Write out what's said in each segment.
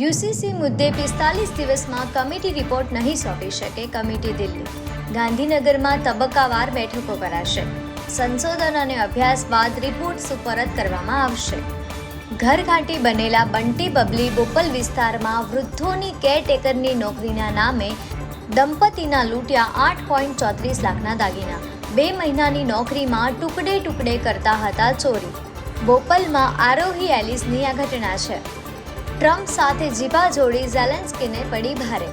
UCC મુદ્દે પિસ્તાલીસ દિવસમાં કમિટી રિપોર્ટ નહીં સોંપી શકે કમિટી દિલ્હી. ગાંધીનગરમાં તબક્કાવાર બેઠકો કરાશે. સંશોધન અને અભ્યાસ બાદ રિપોર્ટ સુપરત કરવામાં આવશે. ઘરઘાટી બનેલા બંટી બબલી બોપલ વિસ્તારમાં વૃદ્ધોની કેરટેકરની નોકરીના નામે દંપતીના લૂંટ્યા આઠ પોઈન્ટ ચોત્રીસ લાખના દાગીના. બે મહિનાની નોકરીમાં ટુકડે ટુકડે કરતા હતા ચોરી. બોપલમાં આરોહી એલિસની આ ઘટના છે. ટ્રમ્પ સાથે જીભા જોડી ઝેલેન્સ્કીને પડી ભારે.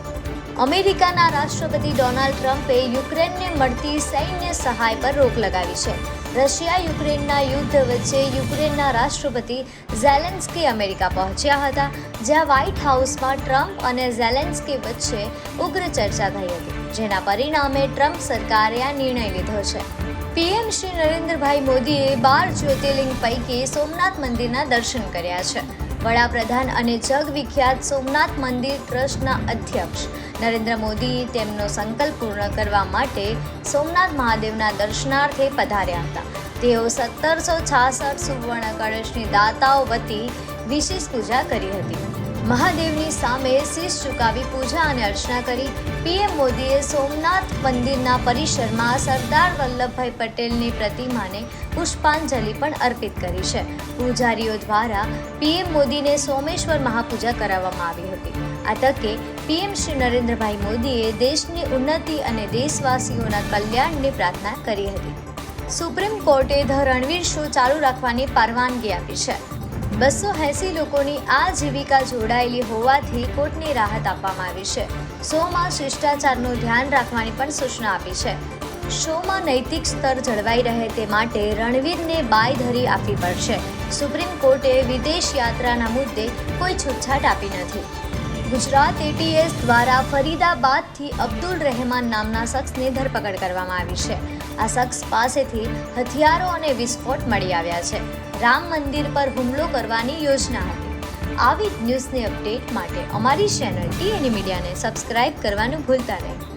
અમેરિકાના રાષ્ટ્રપતિ ડોનાલ્ડ ટ્રમ્પે યુક્રેનને મળતી સૈન્ય સહાય પર રોક લગાવી છે. રશિયા યુક્રેનના યુદ્ધ વચ્ચે યુક્રેનના રાષ્ટ્રપતિ ઝેલેન્સ્કી અમેરિકા પહોંચ્યા હતા, જ્યાં વ્હાઇટ હાઉસમાં ટ્રમ્પ અને ઝેલેન્સ્કી વચ્ચે ઉગ્ર ચર્ચા થઈ હતી, જેના પરિણામે ટ્રમ્પ સરકારે આ નિર્ણય લીધો છે. પીએમ શ્રી નરેન્દ્રભાઈ મોદીએ બાર જ્યોતિર્લિંગ પૈકી સોમનાથ મંદિરના દર્શન કર્યા છે. વડાપ્રધાન અને જગવિખ્યાત સોમનાથ મંદિર ટ્રસ્ટના અધ્યક્ષ નરેન્દ્ર મોદી તેમનો સંકલ્પ પૂર્ણ કરવા માટે સોમનાથ મહાદેવના દર્શનાર્થે પધાર્યા હતા. તેઓ સત્તરસો છાસઠ સુવર્ણ કળશની દાતાઓ વતી વિશેષ પૂજા કરી હતી. મહાદેવની સામે શીશ ઝુકાવી પૂજા અને અર્ચના કરી પીએમ મોદીએ સોમનાથ મંદિરના પરિસરમાં સરદાર વલ્લભભાઈ પટેલની પ્રતિમાને પુષ્પાંજલિ પણ અર્પિત કરી છે. પૂજારીઓ દ્વારા પીએમ મોદીને સોમેશ્વર મહાપૂજા કરાવવામાં આવી હતી. આ તકે પીએમ શ્રી નરેન્દ્રભાઈ મોદીએ દેશની ઉન્નતિ અને દેશવાસીઓના કલ્યાણની પ્રાર્થના કરી હતી. સુપ્રીમ કોર્ટે ધ રણવીર શો ચાલુ રાખવાની પરવાનગી આપી છે? બસો એંસી લોકોની આ જીવિકા જોડાયેલી હોવાથી કોર્ટની રાહત આપવામાં આવી છે. શોમાં શિષ્ટાચારનું ધ્યાન રાખવાની પણ સૂચના આપી છે. શોમાં નૈતિક સ્તર જળવાઈ રહે તે માટે રણવીરને બાયધરી આપવી પડશે. સુપ્રીમ કોર્ટે વિદેશ યાત્રાના મુદ્દે કોઈ છૂટછાટ આપી નથી. ગુજરાત એટીએસ દ્વારા ફરીદાબાદથી અબ્દુલ રહેમાન નામના શખ્સની ધરપકડ કરવામાં આવી છે. આ શખ્સ પાસેથી હથિયારો અને વિસ્ફોટ મળી આવ્યા છે. રામ મંદિર પર હુમલો કરવાની યોજના હતી. આવી જ ન્યૂઝની અપડેટ માટે અમારી ચેનલ ટીએની મીડિયાને સબસ્ક્રાઇબ કરવાનું ભૂલતા નહીં.